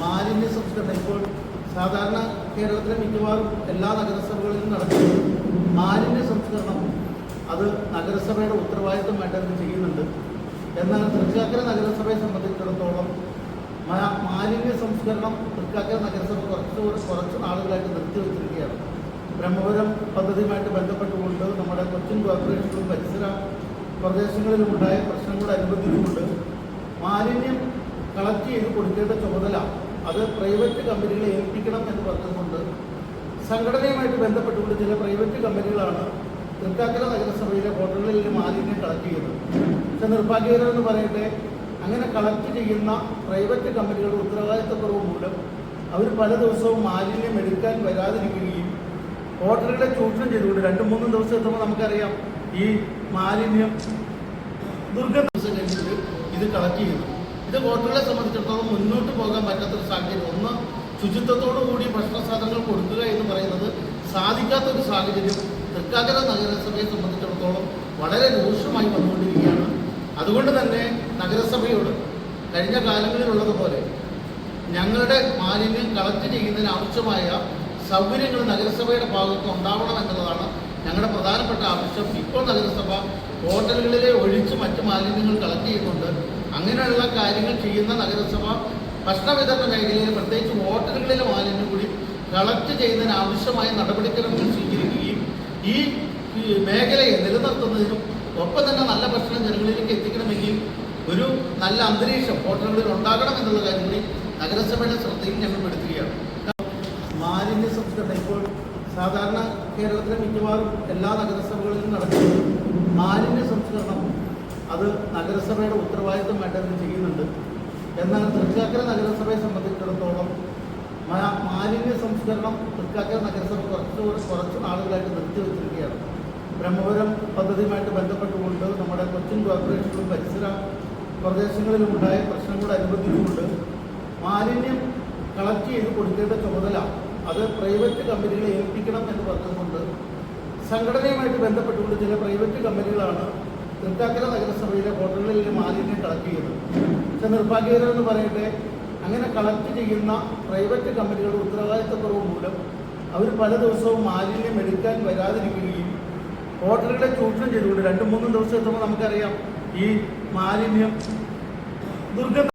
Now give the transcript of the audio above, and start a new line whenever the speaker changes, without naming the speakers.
മാലിന്യ സംസ്കരണം ഇപ്പോൾ സാധാരണ കേരളത്തിലെ മിക്കവാറും എല്ലാ നഗരസഭകളിലും നടക്കുന്നത് മാലിന്യ സംസ്കരണം അത് നഗരസഭയുടെ ഉത്തരവാദിത്വം അത് ചെയ്യുന്നുണ്ട്. എന്നാൽ തൃക്കാക്കര നഗരസഭയെ സംബന്ധിച്ചിടത്തോളം മാലിന്യ സംസ്കരണം തൃക്കാക്കര നഗരസഭ കുറച്ച് കുറച്ച് നാളുകളായിട്ട് നിർത്തിവെച്ചിരിക്കുകയാണ് ബ്രഹ്മപുരം പദ്ധതിയുമായിട്ട് ബന്ധപ്പെട്ടുകൊണ്ട് നമ്മുടെ കൊച്ചിൻ കോർപ്പറേഷനിലും പരിസര പ്രദേശങ്ങളിലും ഉണ്ടായ പ്രശ്നങ്ങളോടനുബന്ധിച്ചുകൊണ്ട് മാലിന്യം കളക്ട് ചെയ്ത് കൊടുക്കേണ്ട ചുമതല അത് പ്രൈവറ്റ് കമ്പനികളെ ഏൽപ്പിക്കണം എന്ന് പറഞ്ഞുകൊണ്ട് സംഘടനയുമായിട്ട് ബന്ധപ്പെട്ടുകൊണ്ട് ചില പ്രൈവറ്റ് കമ്പനികളാണ് തൃക്കാക്കര നഗരസഭയിലെ ഹോട്ടലുകളിൽ മാലിന്യം കളക്ട് ചെയ്യുന്നത്. പക്ഷെ നിർഭാഗ്യകരം എന്ന് പറയട്ടെ അങ്ങനെ കളക്ട് ചെയ്യുന്ന പ്രൈവറ്റ് കമ്പനികളുടെ ഉത്തരവാദിത്തക്കുറവ് മൂലം അവർ പല ദിവസവും മാലിന്യം എടുക്കാൻ വരാതിരിക്കുകയും ഹോട്ടലുകളെ ചൂഷണം ചെയ്തുകൊണ്ട് രണ്ട് മൂന്നും ദിവസം എത്തുമ്പോൾ നമുക്കറിയാം ഈ മാലിന്യം ദുർഗന്ധ ഇത് കളക്ട് ചെയ്യുന്നു. ഇത് ഹോട്ടലുകളെ സംബന്ധിച്ചിടത്തോളം മുന്നോട്ട് പോകാൻ പറ്റാത്തൊരു സാഹചര്യം. ഒന്ന് ശുചിത്വത്തോടു കൂടി ഭക്ഷണ സാധനങ്ങൾ കൊടുക്കുക എന്ന് പറയുന്നത് സാധിക്കാത്ത ഒരു സാഹചര്യം. തൃക്കാക്കര നഗരസഭയെ സംബന്ധിച്ചിടത്തോളം വളരെ രൂക്ഷമായി വന്നുകൊണ്ടിരിക്കുകയാണ്. അതുകൊണ്ട് തന്നെ നഗരസഭയോട് കഴിഞ്ഞ കാലങ്ങളിലുള്ളതുപോലെ ഞങ്ങളുടെ മാലിന്യം കളക്ട് ചെയ്യുന്നതിന് ആവശ്യമായ സൗകര്യങ്ങൾ നഗരസഭയുടെ ഭാഗത്ത് ഉണ്ടാവണം എന്നുള്ളതാണ് ഞങ്ങളുടെ പ്രധാനപ്പെട്ട ആവശ്യം. ഇപ്പോൾ നഗരസഭ ഹോട്ടലുകളിലെ ഒഴിച്ച് മറ്റ് മാലിന്യങ്ങൾ കളക്ട് ചെയ്യുന്നുണ്ട് അങ്ങനെയുള്ള കാര്യങ്ങൾ ചെയ്യുന്ന നഗരസഭ ഭക്ഷണ വിതരണ മേഖലയിൽ പ്രത്യേകിച്ച് ഹോട്ടലുകളിലെ മാലിന്യം കൂടി കളക്ട് ചെയ്യുന്നതിന് ആവശ്യമായ നടപടിക്രമങ്ങൾ സ്വീകരിക്കുകയും ഈ മേഖലയെ നിലനിർത്തുന്നതിനും ഒപ്പം തന്നെ നല്ല ഭക്ഷണം ജനങ്ങളിലേക്ക് എത്തിക്കണമെങ്കിൽ ഒരു നല്ല അന്തരീക്ഷം ഹോട്ടലുകളിൽ ഉണ്ടാകണം എന്നുള്ള കാര്യം കൂടി നഗരസഭയുടെ ശ്രദ്ധയിൽ ഞങ്ങൾ പെടുത്തുകയാണ് മാലിന്യ സംസ്കരണം ഇപ്പോൾ സാധാരണ കേരളത്തിലെ മിക്കവാറും എല്ലാ നഗരസഭകളിലും നടക്കുന്നത് മാലിന്യ സംസ്കരണം അത് നഗരസഭയുടെ ഉത്തരവാദിത്വം അത് ചെയ്യുന്നുണ്ട്. എന്നാൽ തൃക്കാക്കര നഗരസഭയെ സംബന്ധിച്ചിടത്തോളം മാലിന്യ സംസ്കരണം തൃക്കാക്കര നഗരസഭ കുറച്ചുകൂടെ കുറച്ച് നാളുകളായിട്ട് നിർത്തിവെച്ചിരിക്കുകയാണ് ബ്രഹ്മപുരം പദ്ധതിയുമായിട്ട് ബന്ധപ്പെട്ടുകൊണ്ട് നമ്മുടെ കൊച്ചിൻ കോർപ്പറേഷനിലും പരിസര പ്രദേശങ്ങളിലും ഉണ്ടായ പ്രശ്നങ്ങളോടനുബന്ധിച്ചുകൊണ്ട് മാലിന്യം കളക്ട് ചെയ്ത് കൊടുക്കേണ്ട ചുമതല അത് പ്രൈവറ്റ് കമ്പനികളെ ഏൽപ്പിക്കണം എന്ന് പറഞ്ഞുകൊണ്ട് സംഘടനയുമായിട്ട് ബന്ധപ്പെട്ടുകൊണ്ട് ചില പ്രൈവറ്റ് കമ്പനികളാണ് തൃക്കാക്കര നഗരസഭയിലെ ഹോട്ടലുകളിൽ മാലിന്യം കളക്ട് ചെയ്യുന്നത് പക്ഷെ നിർഭാഗ്യകരം എന്ന് പറയട്ടെ അങ്ങനെ കളക്ട് ചെയ്യുന്ന പ്രൈവറ്റ് കമ്പനികളുടെ ഉത്തരവാദിത്തക്കുറവ് മൂലം അവർ പല ദിവസവും മാലിന്യം എടുക്കാൻ വരാതിരിക്കുകയും ഹോട്ടലുകളെ ചൂഷണം ചെയ്തുകൊണ്ട് രണ്ടും മൂന്നും ദിവസം എത്തുമ്പോൾ നമുക്കറിയാം ഈ മാലിന്യം ദുർഗന്ധ